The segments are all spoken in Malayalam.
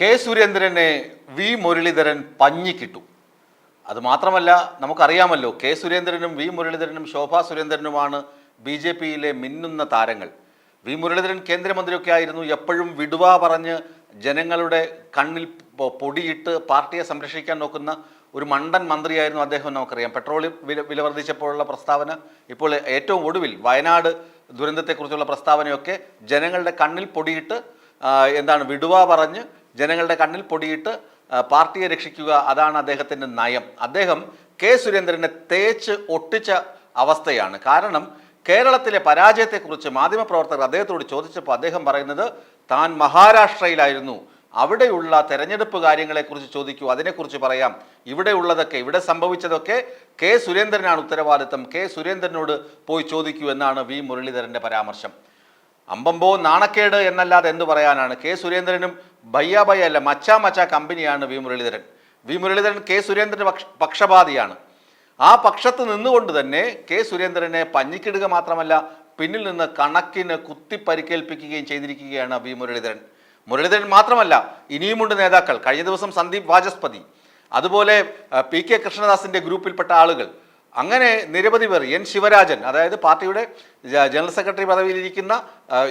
കെ സുരേന്ദ്രനെ വി മുരളീധരൻ പഞ്ഞിക്കിട്ടു. അത് മാത്രമല്ല നമുക്കറിയാമല്ലോ കെ സുരേന്ദ്രനും വി മുരളീധരനും ശോഭാ സുരേന്ദ്രനുമാണ് ബി ജെ പിയിലെ മിന്നുന്ന താരങ്ങൾ. വി മുരളീധരൻ കേന്ദ്രമന്ത്രിയൊക്കെ ആയിരുന്നു. എപ്പോഴും വിടുവ പറഞ്ഞ് ജനങ്ങളുടെ കണ്ണിൽ പൊടിയിട്ട് പാർട്ടിയെ സംരക്ഷിക്കാൻ നോക്കുന്ന ഒരു മണ്ടൻ മന്ത്രിയായിരുന്നു അദ്ദേഹം നമുക്കറിയാം. പെട്രോൾ വില വില വർദ്ധിച്ചപ്പോഴുള്ള പ്രസ്താവന ഇപ്പോൾ ഏറ്റവും ഒടുവിൽ വയനാട് ദുരന്തത്തെക്കുറിച്ചുള്ള പ്രസ്താവനയൊക്കെ ജനങ്ങളുടെ കണ്ണിൽ പൊടിയിട്ട് എന്താണ് വിടുവ പറഞ്ഞ് ജനങ്ങളുടെ കണ്ണിൽ പൊടിയിട്ട് പാർട്ടിയെ രക്ഷിക്കുക അതാണ് അദ്ദേഹത്തിന്റെ നയം. അദ്ദേഹം കെ സുരേന്ദ്രനെ തേച്ച് ഒട്ടിച്ച അവസ്ഥയാണ്. കാരണം കേരളത്തിലെ പരാജയത്തെക്കുറിച്ച് മാധ്യമപ്രവർത്തകർ അദ്ദേഹത്തോട് ചോദിച്ചപ്പോൾ അദ്ദേഹം പറയുന്നത് താൻ മഹാരാഷ്ട്രയിലായിരുന്നു. അവിടെയുള്ള തെരഞ്ഞെടുപ്പ് കാര്യങ്ങളെക്കുറിച്ച് ചോദിക്കൂ. അതിനെക്കുറിച്ച് പറയാം. ഇവിടെ ഉള്ളതൊക്കെ ഇവിടെ സംഭവിച്ചതൊക്കെ കെ സുരേന്ദ്രനാണ് ഉത്തരവാദിത്തം. കെ സുരേന്ദ്രനോട് പോയി ചോദിക്കൂ എന്നാണ് വി മുരളീധരന്റെ പരാമർശം. അമ്പമ്പോ നാണക്കേട് എന്നല്ലാതെ എന്തു പറയാനാണ്? കെ സുരേന്ദ്രനും ഭയ്യ ബയ്യ അല്ല മച്ചാ മച്ചാ കമ്പനിയാണ് V Muraleedharan. V Muraleedharan K സുരേന്ദ്രന്റെ പക്ഷ- പക്ഷപാതിയാണ്. ആ പക്ഷത്ത് നിന്നുകൊണ്ട് തന്നെ കെ സുരേന്ദ്രനെ പഞ്ഞിക്കിടുക മാത്രമല്ല പിന്നിൽ നിന്ന് കണക്കിന് കുത്തി പരിക്കേൽപ്പിക്കുകയും ചെയ്തിരിക്കുകയാണ് വി മുരളീധരൻ. മുരളീധരൻ മാത്രമല്ല ഇനിയുമുണ്ട് നേതാക്കൾ. കഴിഞ്ഞ ദിവസം സന്ദീപ് വാചസ്പതി അതുപോലെ പി കെ കൃഷ്ണദാസിന്റെ ഗ്രൂപ്പിൽപ്പെട്ട ആളുകൾ. അങ്ങനെ നിരവധി പേർ എൻ ശിവരാജൻ അതായത് പാർട്ടിയുടെ ജനറൽ സെക്രട്ടറി പദവിയിലിരിക്കുന്ന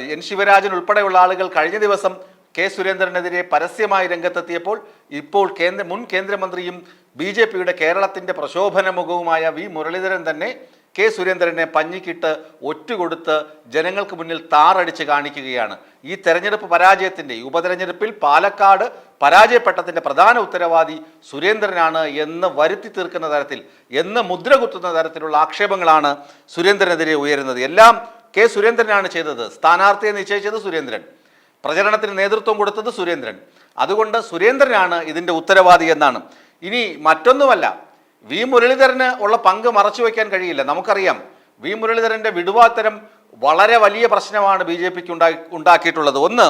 എൻ ശിവരാജൻ ഉൾപ്പെടെയുള്ള ആളുകൾ കഴിഞ്ഞ ദിവസം കെ സുരേന്ദ്രനെതിരെ പരസ്യമായി രംഗത്തെത്തിയപ്പോൾ ഇപ്പോൾ കേന്ദ്ര മുൻ കേന്ദ്രമന്ത്രിയും ബി ജെ പിയുടെ കേരളത്തിന്റെ പ്രശോഭന മുഖവുമായ വി മുരളീധരൻ തന്നെ കെ സുരേന്ദ്രനെ പഞ്ഞിക്കിട്ട് ഒറ്റുകൊടുത്ത് ജനങ്ങൾക്ക് മുന്നിൽ താറടിച്ച് കാണിക്കുകയാണ്. ഈ തെരഞ്ഞെടുപ്പ് പരാജയത്തിന്റെ ഉപതെരഞ്ഞെടുപ്പിൽ പാലക്കാട് പരാജയപ്പെട്ടതിന്റെ പ്രധാന ഉത്തരവാദി സുരേന്ദ്രനാണ് എന്ന് വരുത്തി തീർക്കുന്ന തരത്തിൽ എന്ന് മുദ്ര കുത്തുന്ന തരത്തിലുള്ള ആക്ഷേപങ്ങളാണ് സുരേന്ദ്രനെതിരെ ഉയരുന്നത്. എല്ലാം കെ സുരേന്ദ്രനാണ് ചെയ്തത്. സ്ഥാനാർത്ഥിയെ നിശ്ചയിച്ചത് സുരേന്ദ്രൻ. പ്രചരണത്തിന് നേതൃത്വം കൊടുത്തത് സുരേന്ദ്രൻ. അതുകൊണ്ട് സുരേന്ദ്രനാണ് ഇതിന്റെ ഉത്തരവാദി എന്നാണ്. ഇനി മറ്റൊന്നുമല്ല വി മുരളീധരന് ഉള്ള പങ്ക് മറച്ചു വയ്ക്കാൻ കഴിയില്ല. നമുക്കറിയാം വി മുരളീധരന്റെ വിടുവാത്തരം വളരെ വലിയ പ്രശ്നമാണ് ബി ജെ പിക്ക് ഉണ്ടാക്കി ഉണ്ടാക്കിയിട്ടുള്ളത്. ഒന്ന്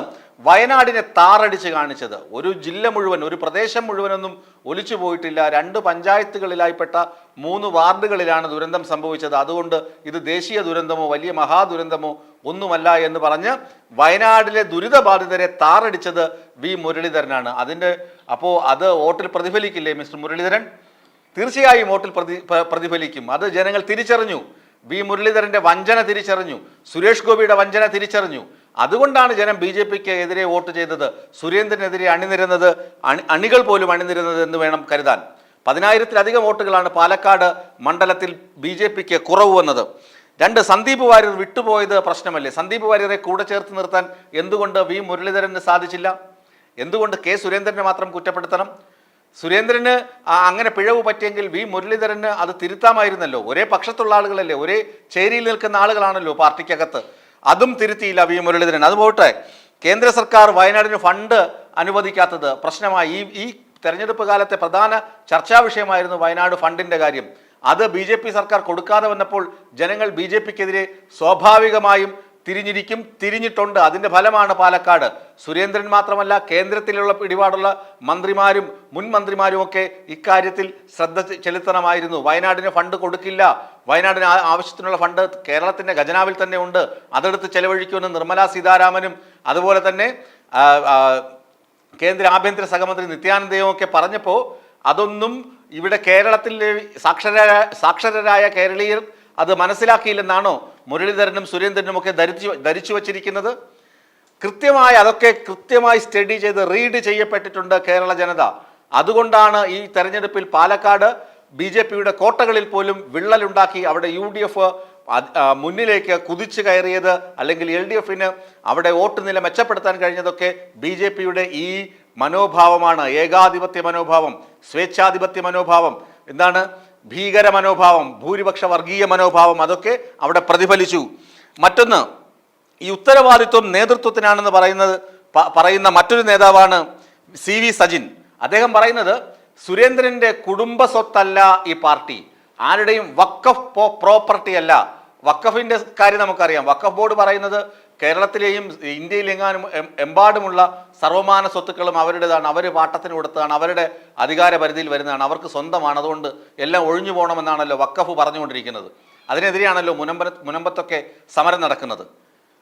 വയനാടിനെ താറടിച്ച് കാണിച്ചത്. ഒരു ജില്ല മുഴുവൻ ഒരു പ്രദേശം മുഴുവനൊന്നും ഒലിച്ചു പോയിട്ടില്ല. രണ്ട് പഞ്ചായത്തുകളിലായിപ്പെട്ട മൂന്ന് വാർഡുകളിലാണ് ദുരന്തം സംഭവിച്ചത്. അതുകൊണ്ട് ഇത് ദേശീയ ദുരന്തമോ വലിയ മഹാദുരന്തമോ ഒന്നുമല്ല എന്ന് പറഞ്ഞ് വയനാടിലെ ദുരിതബാധിതരെ താറടിച്ചത് വി മുരളീധരനാണ്. അതിന്റെ അപ്പോൾ അത് വോട്ടിൽ പ്രതിഫലിക്കില്ലേ മിസ്റ്റർ മുരളീധരൻ? തീർച്ചയായും വോട്ടിൽ പ്രതി പ്രതിഫലിക്കും. അത് ജനങ്ങൾ തിരിച്ചറിഞ്ഞു. വി മുരളീധരന്റെ വഞ്ചന തിരിച്ചറിഞ്ഞു. സുരേഷ് ഗോപിയുടെ വഞ്ചന തിരിച്ചറിഞ്ഞു. അതുകൊണ്ടാണ് ജനം ബി ജെ പിക്ക് എതിരെ വോട്ട് ചെയ്തത്. സുരേന്ദ്രനെതിരെ അണിനിരുന്നത് അണി അണികൾ പോലും അണിനിരുന്നത് എന്ന് വേണം കരുതാൻ. പതിനായിരത്തിലധികം വോട്ടുകളാണ് പാലക്കാട് മണ്ഡലത്തിൽ ബി ജെ പിക്ക് കുറവ് വന്നത്. രണ്ട് സന്ദീപ് വാര്യർ വിട്ടുപോയത് പ്രശ്നമല്ലേ? സന്ദീപ് വാര്യരെ കൂടെ ചേർത്ത് നിർത്താൻ എന്തുകൊണ്ട് വി മുരളീധരന് സാധിച്ചില്ല? എന്തുകൊണ്ട് കെ സുരേന്ദ്രനെ മാത്രം കുറ്റപ്പെടുത്തണം? സുരേന്ദ്രന് അങ്ങനെ പിഴവ് പറ്റിയെങ്കിൽ വി മുരളീധരന് അത് തിരുത്താമായിരുന്നല്ലോ. ഒരേ പക്ഷത്തുള്ള ആളുകളല്ലേ? ഒരേ ചേരിയിൽ നിൽക്കുന്ന ആളുകളാണല്ലോ പാർട്ടിക്കകത്ത്. അതും തിരുത്തിയില്ല വി മുരളീധരൻ. അത് പോട്ടെ കേന്ദ്ര സർക്കാർ വയനാടിന് ഫണ്ട് അനുവദിക്കാത്തത് പ്രശ്നമായി. ഈ ഈ തെരഞ്ഞെടുപ്പ് കാലത്തെ പ്രധാന ചർച്ചാ വിഷയമായിരുന്നു വയനാട് ഫണ്ടിന്റെ കാര്യം. അത് ബി സർക്കാർ കൊടുക്കാതെ വന്നപ്പോൾ ജനങ്ങൾ ബി സ്വാഭാവികമായും തിരിഞ്ഞിരിക്കും തിരിഞ്ഞിട്ടുണ്ട്. അതിന്റെ ഫലമാണ് പാലക്കാട്. സുരേന്ദ്രൻ മാത്രമല്ല കേന്ദ്രത്തിലുള്ള പിടിപാടുള്ള മന്ത്രിമാരും മുൻ മന്ത്രിമാരും ഒക്കെ ഇക്കാര്യത്തിൽ ശ്രദ്ധ ചെലുത്തണമായിരുന്നു. വയനാടിന് ഫണ്ട് കൊടുക്കില്ല. വയനാടിന് ആവശ്യത്തിനുള്ള ഫണ്ട് കേരളത്തിന്റെ ഖജനാവിൽ തന്നെ ഉണ്ട്. അതെടുത്ത് ചെലവഴിക്കുമെന്ന് നിർമ്മലാ സീതാരാമനും അതുപോലെ തന്നെ കേന്ദ്ര ആഭ്യന്തര സഹമന്ത്രി നിത്യാനന്ദയും ഒക്കെ പറഞ്ഞപ്പോൾ അതൊന്നും ഇവിടെ കേരളത്തിലെ സാക്ഷര സാക്ഷരരായ കേരളീയർ അത് മനസ്സിലാക്കിയില്ലെന്നാണോ? മുരളീധരനും സുരേന്ദ്രനും ഒക്കെ ധരിച്ചു ധരിച്ചു വച്ചിരിക്കുന്നത് കൃത്യമായി അതൊക്കെ കൃത്യമായി സ്റ്റഡി ചെയ്ത് റീഡ് ചെയ്യപ്പെട്ടിട്ടുണ്ട് കേരള ജനത. അതുകൊണ്ടാണ് ഈ തെരഞ്ഞെടുപ്പിൽ പാലക്കാട് ബി ജെ പിയുടെ കോട്ടകളിൽ പോലും വിള്ളലുണ്ടാക്കി അവിടെ യു ഡി എഫ് മുന്നിലേക്ക് കുതിച്ചു കയറിയത് അല്ലെങ്കിൽ എൽ ഡി എഫിന് അവിടെ വോട്ട് നില മെച്ചപ്പെടുത്താൻ കഴിഞ്ഞതൊക്കെ ബി ജെ പിയുടെ ഈ മനോഭാവമാണ്. ഏകാധിപത്യ മനോഭാവം സ്വേച്ഛാധിപത്യ മനോഭാവം. എന്താണ് ഭീകര മനോഭാവം ഭൂരിപക്ഷ വർഗീയ മനോഭാവം അതൊക്കെ അവിടെ പ്രതിഫലിച്ചു. മറ്റൊന്ന് ഈ ഉത്തരവാദിത്വം നേതൃത്വത്തിനാണെന്ന് പറയുന്നത് പറയുന്ന മറ്റൊരു നേതാവാണ് സി വി സജിൻ. അദ്ദേഹം പറയുന്നത് സുരേന്ദ്രന്റെ കുടുംബ സ്വത്തല്ല ഈ പാർട്ടി. ആരുടെയും വക്കഫ് പ്രോപ്പർട്ടി അല്ല വക്കഫിന്റെ കാര്യം നമുക്കറിയാം. വക്കഫ് ബോർഡ് പറയുന്നത് കേരളത്തിലെയും ഇന്ത്യയിലെങ്ങാനും എമ്പാടുമുള്ള സർവമാന സ്വത്തുക്കളും അവരുടേതാണ്. അവർ പാട്ടത്തിന് കൊടുത്തതാണ്. അവരുടെ അധികാര പരിധിയിൽ വരുന്നതാണ്. അവർക്ക് സ്വന്തമാണ്. അതുകൊണ്ട് എല്ലാം ഒഴിഞ്ഞു പോകണമെന്നാണല്ലോ വക്കഫ് പറഞ്ഞുകൊണ്ടിരിക്കുന്നത്. അതിനെതിരെയാണല്ലോ മുനമ്പ മുനമ്പത്തൊക്കെ സമരം നടക്കുന്നത്.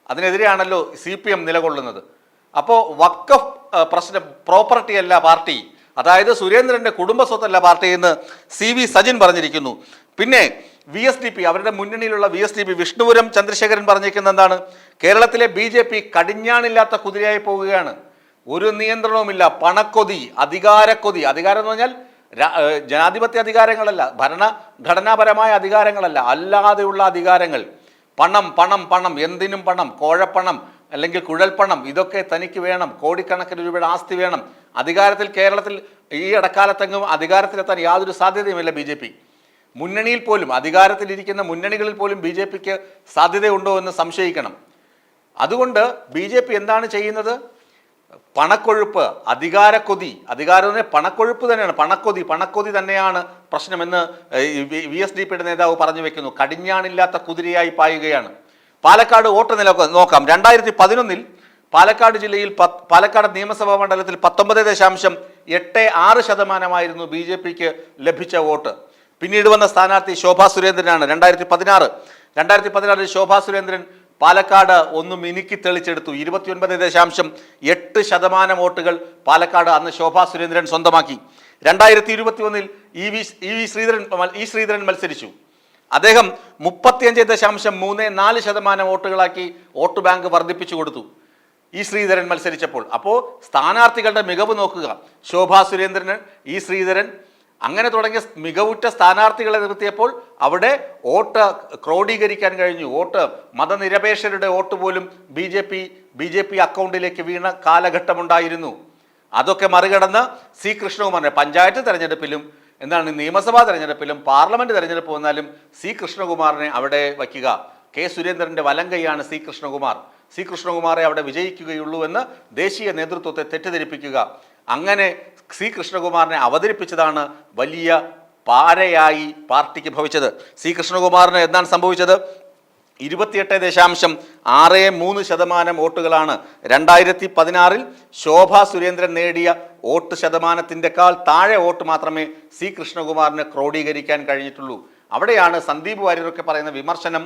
അതിനെതിരെയാണല്ലോ സി പി എം നിലകൊള്ളുന്നത് അപ്പോൾ വക്കഫ് പ്രശ്നം പ്രോപ്പർട്ടി അല്ല പാർട്ടി. അതായത് സുരേന്ദ്രന്റെ കുടുംബ സ്വത്തല്ല പാർട്ടി എന്ന് സി വി സജിൻ പറഞ്ഞിരിക്കുന്നു. പിന്നെ വി എസ് ഡി പി അവരുടെ മുന്നണിയിലുള്ള V S D P Vishnupuram Chandrasekharan പറഞ്ഞിരിക്കുന്നത് എന്താണ്? കേരളത്തിലെ ബി ജെ പി കടിഞ്ഞാണില്ലാത്ത കുതിരയായി പോവുകയാണ്. ഒരു നിയന്ത്രണവുമില്ല. പണക്കൊതി അധികാരക്കൊതി. അധികാരം എന്ന് പറഞ്ഞാൽ ജനാധിപത്യ അധികാരങ്ങളല്ല. ഭരണഘടനാപരമായ അധികാരങ്ങളല്ല. അല്ലാതെയുള്ള അധികാരങ്ങൾ. പണം പണം പണം. എന്തിനും പണം. കോഴപ്പണം അല്ലെങ്കിൽ കുഴൽപ്പണം. ഇതൊക്കെ തനിക്ക് വേണം. കോടിക്കണക്കിന് രൂപയുടെ ആസ്തി വേണം. അധികാരത്തിൽ കേരളത്തിൽ ഈ ഇടക്കാലത്തെങ്ങും അധികാരത്തിലെത്താൻ യാതൊരു സാധ്യതയുമില്ല ബി ജെ പി മുന്നണിയിൽ പോലും അധികാരത്തിലിരിക്കുന്ന മുന്നണികളിൽ പോലും ബി ജെ പിക്ക് സാധ്യതയുണ്ടോ എന്ന് സംശയിക്കണം. അതുകൊണ്ട് ബി ജെ പി എന്താണ് ചെയ്യുന്നത്? പണക്കൊഴുപ്പ് അധികാരക്കൊതി. അധികാരം എന്ന് പണക്കൊഴുപ്പ് തന്നെയാണ്. പണക്കൊതി പണക്കൊതി തന്നെയാണ് പ്രശ്നമെന്ന് വി എസ് ഡി പിയുടെ നേതാവ് പറഞ്ഞു വെക്കുന്നു. കടിഞ്ഞാണില്ലാത്ത കുതിരയായി പായുകയാണ്. പാലക്കാട് വോട്ട് നില നോക്കാം. രണ്ടായിരത്തി പതിനൊന്നിൽ പാലക്കാട് ജില്ലയിൽ പാലക്കാട് നിയമസഭാ മണ്ഡലത്തിൽ പത്തൊമ്പത് ദശാംശം എട്ട് ആറ് ശതമാനമായിരുന്നു ബി ജെ പിക്ക് ലഭിച്ച വോട്ട്. പിന്നീട് വന്ന സ്ഥാനാർത്ഥി ശോഭാ സുരേന്ദ്രനാണ് രണ്ടായിരത്തി പതിനാറ് രണ്ടായിരത്തി പതിനാറിൽ ശോഭാ സുരേന്ദ്രൻ പാലക്കാട് ഒന്ന് മിനുക്കി തെളിച്ചെടുത്തു. ഇരുപത്തിയൊൻപത് ദശാംശം എട്ട് ശതമാനം വോട്ടുകൾ പാലക്കാട് അന്ന് ശോഭാ സുരേന്ദ്രൻ സ്വന്തമാക്കി. രണ്ടായിരത്തി ഇരുപത്തി ഒന്നിൽ E V E V Sreedharan E Sreedharan മത്സരിച്ചു. അദ്ദേഹം മുപ്പത്തിയഞ്ച് ദശാംശം മൂന്ന് നാല് ശതമാനം വോട്ടുകളാക്കി വോട്ട് ബാങ്ക് വർദ്ധിപ്പിച്ചു കൊടുത്തു. ഇ ശ്രീധരൻ മത്സരിച്ചപ്പോൾ. അപ്പോൾ സ്ഥാനാർത്ഥികളുടെ മികവ് നോക്കുക. ശോഭാ സുരേന്ദ്രന് ഇ ശ്രീധരൻ അങ്ങനെ തുടങ്ങിയ മികവുറ്റ സ്ഥാനാർത്ഥികളെ നിർത്തിയപ്പോൾ അവിടെ വോട്ട് ക്രോഡീകരിക്കാൻ കഴിഞ്ഞു. വോട്ട് മതനിരപേക്ഷരുടെ വോട്ട് പോലും B J P B J P അക്കൗണ്ടിലേക്ക് വീണ കാലഘട്ടമുണ്ടായിരുന്നു. അതൊക്കെ മറികടന്ന് സി കൃഷ്ണകുമാറിനെ പഞ്ചായത്ത് തെരഞ്ഞെടുപ്പിലും എന്താണ് നിയമസഭാ തെരഞ്ഞെടുപ്പിലും പാർലമെന്റ് തെരഞ്ഞെടുപ്പ് വന്നാലും സി കൃഷ്ണകുമാറിനെ അവിടെ വയ്ക്കുക. കെ സുരേന്ദ്രന്റെ വലം കൈയാണ് സി കൃഷ്ണകുമാർ. സി കൃഷ്ണകുമാറെ അവിടെ വിജയിക്കുകയുള്ളൂ എന്ന് ദേശീയ നേതൃത്വത്തെ തെറ്റിദ്ധരിപ്പിക്കുക. അങ്ങനെ സി കൃഷ്ണകുമാറിനെ അവതരിപ്പിച്ചതാണ് വലിയ പാരയായി പാർട്ടിക്ക് ഭവിച്ചത്. സി കൃഷ്ണകുമാറിന് എന്താണ് സംഭവിച്ചത്? ഇരുപത്തിയെട്ട് ദശാംശം ആറ് മൂന്ന് ശതമാനം വോട്ടുകളാണ്. രണ്ടായിരത്തി പതിനാറിൽ ശോഭ സുരേന്ദ്രൻ നേടിയ വോട്ട് ശതമാനത്തിന്റെക്കാൾ താഴെ വോട്ട് മാത്രമേ സി കൃഷ്ണകുമാറിന് ക്രോഡീകരിക്കാൻ കഴിഞ്ഞിട്ടുള്ളൂ. അവിടെയാണ് സന്ദീപ് വാര്യരൊക്കെ പറയുന്ന വിമർശനം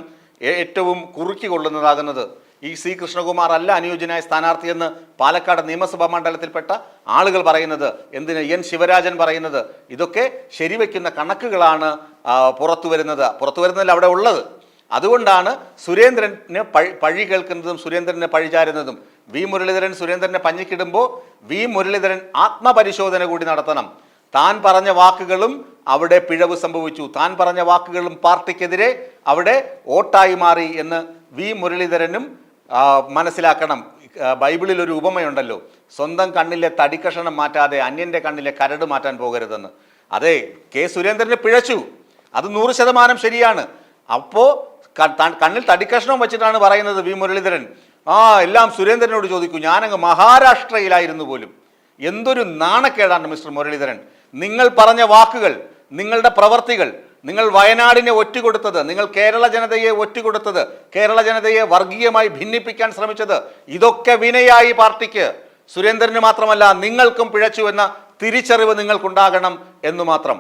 ഏറ്റവും കുറുക്കി കൊള്ളുന്നതാകുന്നത്. ഈ സി കൃഷ്ണകുമാർ അല്ല അനുയോജ്യനായ സ്ഥാനാർത്ഥിയെന്ന് പാലക്കാട് നിയമസഭാ മണ്ഡലത്തിൽപ്പെട്ട ആളുകൾ പറയുന്നത് എന്തിന് എൻ ശിവരാജൻ പറയുന്നത്? ഇതൊക്കെ ശരിവെക്കുന്ന കണക്കുകളാണ് പുറത്തു വരുന്നത്. പുറത്തു വരുന്നതിൽ അവിടെ ഉള്ളത്. അതുകൊണ്ടാണ് സുരേന്ദ്രന് പഴി കേൾക്കുന്നതും സുരേന്ദ്രനെ പഴിചാരുന്നതും. വി മുരളീധരൻ സുരേന്ദ്രനെ പഞ്ഞിക്കിടുമ്പോൾ വി മുരളീധരൻ ആത്മപരിശോധന കൂടി നടത്തണം. താൻ പറഞ്ഞ വാക്കുകളും അവിടെ പിഴവ് സംഭവിച്ചു. താൻ പറഞ്ഞ വാക്കുകളും പാർട്ടിക്കെതിരെ അവിടെ വോട്ടായി മാറി എന്ന് വി മുരളീധരനും മനസ്സിലാക്കണം. ബൈബിളിൽ ഒരു ഉപമയുണ്ടല്ലോ. സ്വന്തം കണ്ണിലെ തടിക്കഷണം മാറ്റാതെ അന്യന്റെ കണ്ണിലെ കരട് മാറ്റാൻ പോകരുതെന്ന്. അതെ കെ. സുരേന്ദ്രനെ പിഴച്ചു. അത് നൂറ് ശതമാനം ശരിയാണ്. അപ്പോൾ കണ്ണിൽ തടിക്കഷ്ണം വെച്ചിട്ടാണ് പറയുന്നത് വി. മുരളീധരൻ. ആ എല്ലാം സുരേന്ദ്രനോട് ചോദിക്കൂ. ഞാനങ്ങ് മഹാരാഷ്ട്രയിലായിരുന്നു പോലും. എന്തൊരു നാണക്കേടാണ് മിസ്റ്റർ മുരളീധരൻ. നിങ്ങൾ പറഞ്ഞ വാക്കുകൾ നിങ്ങളുടെ പ്രവർത്തികൾ നിങ്ങൾ വയനാടിനെ ഒറ്റുകൊടുത്തത് നിങ്ങൾ കേരള ജനതയെ ഒറ്റുകൊടുത്തത് കേരള ജനതയെ വർഗീയമായി ഭിന്നിപ്പിക്കാൻ ശ്രമിച്ചത് ഇതൊക്കെ വിനയായി പാർട്ടിക്ക്. സുരേന്ദ്രന് മാത്രമല്ല നിങ്ങൾക്കും പിഴച്ചു എന്ന തിരിച്ചറിവ് നിങ്ങൾക്കുണ്ടാകണം എന്ന് മാത്രം.